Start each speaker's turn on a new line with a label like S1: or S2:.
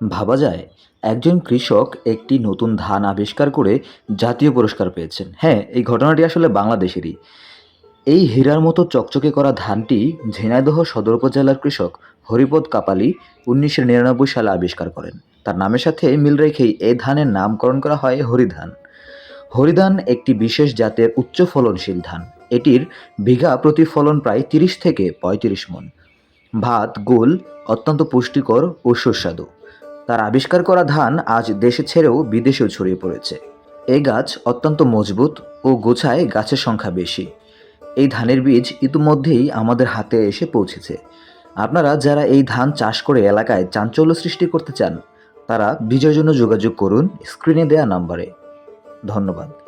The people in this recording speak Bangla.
S1: ভাবা যায়, একজন কৃষক একটি নতুন ধান আবিষ্কার করে জাতীয় পুরস্কার পেয়েছেন। হ্যাঁ এই ঘটনাটি আসলে বাংলাদেশেরই। এই হীরার মতো চকচকে করা ধানটি ঝিনাইদহ সদর উপজেলার কৃষক হরিপদ কাপালি উনিশশো নিরানব্বই সালে আবিষ্কার করেন। তার নামের সাথে মিল রেখেই এই ধানের নামকরণ করা হয় হরিধান। হরিধান একটি বিশেষ জাতের উচ্চ ফলনশীল ধান। এটির বিঘা প্রতি ফলন প্রায় তিরিশ থেকে পঁয়ত্রিশ মন। ভাত গোল অত্যন্ত পুষ্টিকর ও সুস্বাদু। তার আবিষ্কার করা ধান আজ দেশে ছেড়েও বিদেশেও ছড়িয়ে পড়েছে। এই গাছ অত্যন্ত মজবুত ও গোছায় গাছের সংখ্যা বেশি। এই ধানের বীজ ইতিমধ্যেই আমাদের হাতে এসে পৌঁছেছে। আপনারা যারা এই ধান চাষ করে এলাকায় চাঞ্চল্য সৃষ্টি করতে চান, তারা বীজের জন্য যোগাযোগ করুন স্ক্রিনে দেয়া নাম্বারে। ধন্যবাদ।